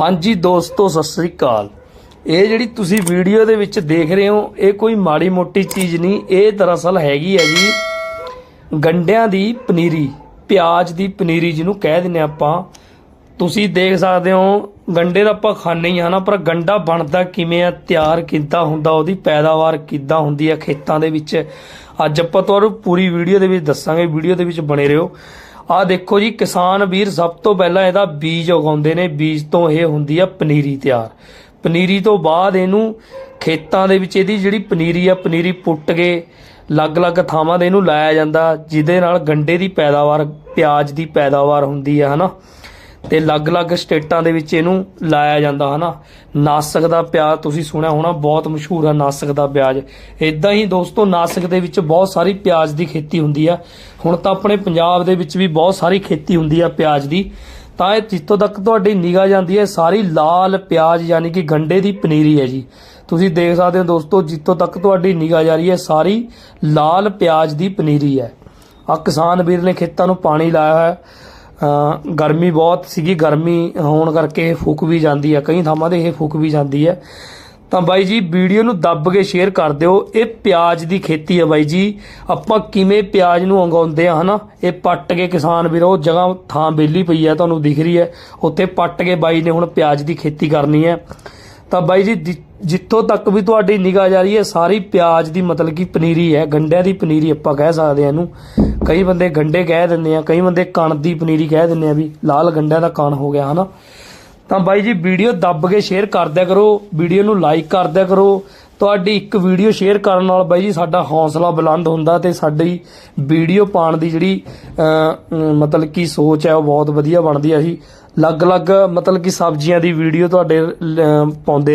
ਹਾਂਜੀ ਦੋਸਤੋ, ਸਤਿ ਸ੍ਰੀ ਅਕਾਲ। ਇਹ ਜਿਹੜੀ ਤੁਸੀਂ ਵੀਡੀਓ ਦੇ ਵਿੱਚ ਦੇਖ ਰਹੇ ਹੋ, ਇਹ ਕੋਈ ਮਾੜੀ ਮੋਟੀ ਚੀਜ਼ ਨਹੀਂ, ਇਹ ਦਰਅਸਲ ਹੈਗੀ ਹੈ ਜੀ ਗੰਡਿਆਂ ਦੀ ਪਨੀਰੀ, ਪਿਆਜ਼ ਦੀ ਪਨੀਰੀ ਜਿਹਨੂੰ ਕਹਿ ਦਿੰਨੇ ਆਪਾਂ। ਤੁਸੀਂ ਦੇਖ ਸਕਦੇ ਹੋ, ਗੰਡੇ ਦਾ ਆਪਾਂ ਖਾਂਦੇ ਹੀ ਆ ਨਾ, ਪਰ ਗੰਡਾ ਬਣਦਾ ਕਿਵੇਂ ਆ, ਤਿਆਰ ਕਿੱਦਾਂ ਹੁੰਦਾ, ਉਹਦੀ ਪੈਦਾਵਾਰ ਕਿੱਦਾਂ ਹੁੰਦੀ ਆ ਖੇਤਾਂ ਦੇ ਵਿੱਚ। ਅੱਜ ਆਪਾਂ ਤੁਹਾਨੂੰ ਪੂਰੀ ਵੀਡੀਓ ਦੇ ਵਿੱਚ ਦੱਸਾਂਗੇ, ਵੀਡੀਓ ਦੇ ਵਿੱਚ ਬਣੇ ਰਹੋ। ਆ ਦੇਖੋ ਜੀ, ਕਿਸਾਨ ਵੀਰ ਸਭ ਤੋਂ ਪਹਿਲਾਂ ਇਹਦਾ ਬੀਜ ਉਗਾਉਂਦੇ ਨੇ। ਬੀਜ ਤੋਂ ਇਹ ਹੁੰਦੀ ਆ ਪਨੀਰੀ ਤਿਆਰ। ਪਨੀਰੀ ਤੋਂ ਬਾਅਦ ਇਹਨੂੰ ਖੇਤਾਂ ਦੇ ਵਿੱਚ ਇਹਦੀ ਜਿਹੜੀ ਪਨੀਰੀ ਆ, ਪਨੀਰੀ ਪੁੱਟ ਕੇ ਅਲੱਗ-ਅਲੱਗ ਥਾਵਾਂ ਦੇ ਇਹਨੂੰ ਲਾਇਆ ਜਾਂਦਾ, ਜਿਹਦੇ ਨਾਲ ਗੰਡੇ ਦੀ ਪੈਦਾਵਾਰ, ਪਿਆਜ਼ ਦੀ ਪੈਦਾਵਾਰ ਹੁੰਦੀ ਆ, ਹਨਾ? ਤੇ ਅਲੱਗ-ਅਲੱਗ ਸਟੇਟਾਂ ਦੇ ਵਿੱਚ ਇਹਨੂੰ ਲਾਇਆ ਜਾਂਦਾ, ਹਨਾ? ਨਾਸਕ ਦਾ ਪਿਆਜ਼ ਤੁਸੀਂ ਸੁਣਿਆ ਹੋਣਾ, ਬਹੁਤ ਮਸ਼ਹੂਰ ਆ ਨਾਸਕ ਦਾ ਪਿਆਜ਼। ਇਦਾਂ ਹੀ ਦੋਸਤੋ, ਨਾਸਕ ਦੇ ਵਿੱਚ ਬਹੁਤ ਸਾਰੀ ਪਿਆਜ਼ ਦੀ ਖੇਤੀ ਹੁੰਦੀ ਆ। ਹੁਣ ਤਾਂ ਆਪਣੇ ਪੰਜਾਬ ਦੇ ਵਿੱਚ ਵੀ ਬਹੁਤ ਸਾਰੀ ਖੇਤੀ ਹੁੰਦੀ ਆ ਪਿਆਜ਼ ਦੀ। ਤਾਂ ਇਹ ਜਿੱਥੋਂ ਤੱਕ ਤੁਹਾਡੀ ਨਿਗਾਹ ਜਾਂਦੀ ਹੈ, ਸਾਰੀ ਲਾਲ ਪਿਆਜ਼ ਯਾਨੀ ਕਿ ਗੰਡੇ ਦੀ ਪਨੀਰੀ ਹੈ ਜੀ। ਤੁਸੀਂ ਦੇਖ ਸਕਦੇ ਹੋ ਦੋਸਤੋ, ਜਿੱਥੋਂ ਤੱਕ ਤੁਹਾਡੀ ਨਿਗਾਹ ਜਾ ਰਹੀ ਹੈ, ਸਾਰੀ ਲਾਲ ਪਿਆਜ਼ ਦੀ ਪਨੀਰੀ ਹੈ। ਆ ਕਿਸਾਨ ਵੀਰ ਨੇ ਖੇਤਾਂ ਨੂੰ ਪਾਣੀ ਲਾਇਆ ਹੈ ਗਰਮੀ ਬਹੁਤ ਸੀਗੀ, ਗਰਮੀ ਹੋਣ ਕਰਕੇ ਇਹ ਫੁੱਕ ਵੀ ਜਾਂਦੀ ਹੈ ਕਈ ਥਾਵਾਂ ਤੇ ਇਹ ਫੁੱਕ ਵੀ ਜਾਂਦੀ ਹੈ ਤਾਂ ਬਾਈ ਜੀ, ਵੀਡੀਓ ਨੂੰ ਦੱਬ ਕੇ ਸ਼ੇਅਰ ਕਰ ਦਿਓ। ਇਹ ਪਿਆਜ਼ ਦੀ ਖੇਤੀ ਹੈ ਬਾਈ ਜੀ। ਆਪਾਂ ਕਿਵੇਂ ਪਿਆਜ਼ ਨੂੰ ਉਗਾਉਂਦੇ ਆ, ਹਨਾ? ਇਹ ਪੱਟ ਕੇ ਕਿਸਾਨ ਵੀਰੋ, ਜਗ੍ਹਾ, ਥਾਂ ਬੇਲੀ ਪਈ ਹੈ ਤੁਹਾਨੂੰ ਦਿਖ ਰਹੀ ਹੈ ਉੱਥੇ ਪੱਟ ਕੇ ਬਾਈ ਨੇ ਹੁਣ ਪਿਆਜ਼ ਦੀ ਖੇਤੀ ਕਰਨੀ ਹੈ ਤਾਂ ਬਾਈ ਜੀ, ਜਿ- ਜਿੱਥੋਂ ਤੱਕ ਵੀ ਤੁਹਾਡੀ ਨਿਗਾਹ ਜਾ ਰਹੀ ਹੈ, ਸਾਰੀ ਪਿਆਜ਼ ਦੀ ਮਤਲਬ ਕਿ ਪਨੀਰੀ ਹੈ, ਗੰਡਿਆਂ ਦੀ ਪਨੀਰੀ ਆਪਾਂ ਕਹਿ ਸਕਦੇ ਹਾਂ ਇਹਨੂੰ। ਕਈ ਬੰਦੇ ਗੰਡੇ ਕਹਿ ਦਿੰਦੇ ਆ, ਕਈ ਬੰਦੇ ਕਣ ਦੀ ਪਨੀਰੀ ਕਹਿ ਦਿੰਦੇ ਆ ਵੀ ਲਾਲ ਗੰਡਿਆਂ ਦਾ ਕਣ ਹੋ ਗਿਆ, ਹਨਾ। ਤਾਂ ਬਾਈ ਜੀ, ਵੀਡੀਓ ਦੱਬ ਕੇ ਸ਼ੇਅਰ ਕਰ ਦਿਆ ਕਰੋ, ਵੀਡੀਓ ਨੂੰ ਲਾਈਕ ਕਰ ਦਿਆ ਕਰੋ। ਤੁਹਾਡੀ ਇੱਕ ਵੀਡੀਓ ਸ਼ੇਅਰ ਕਰਨ ਨਾਲ ਬਾਈ ਜੀ, ਸਾਡਾ ਹੌਸਲਾ ਬੁਲੰਦ ਹੁੰਦਾ ਤੇ ਸਾਡੀ ਵੀਡੀਓ ਪਾਉਣ ਦੀ ਜਿਹੜੀ ਮਤਲਬ ਕਿ ਸੋਚ ਹੈ, ਉਹ ਬਹੁਤ ਵਧੀਆ ਬਣਦੀ ਹੈ ਜੀ। ਅਲੱਗ-ਅਲੱਗ ਮਤਲਬ ਕਿ ਸਬਜ਼ੀਆਂ ਦੀ ਵੀਡੀਓ ਤੁਹਾਡੇ ਅਹ, ਪਾਉਂਦੇ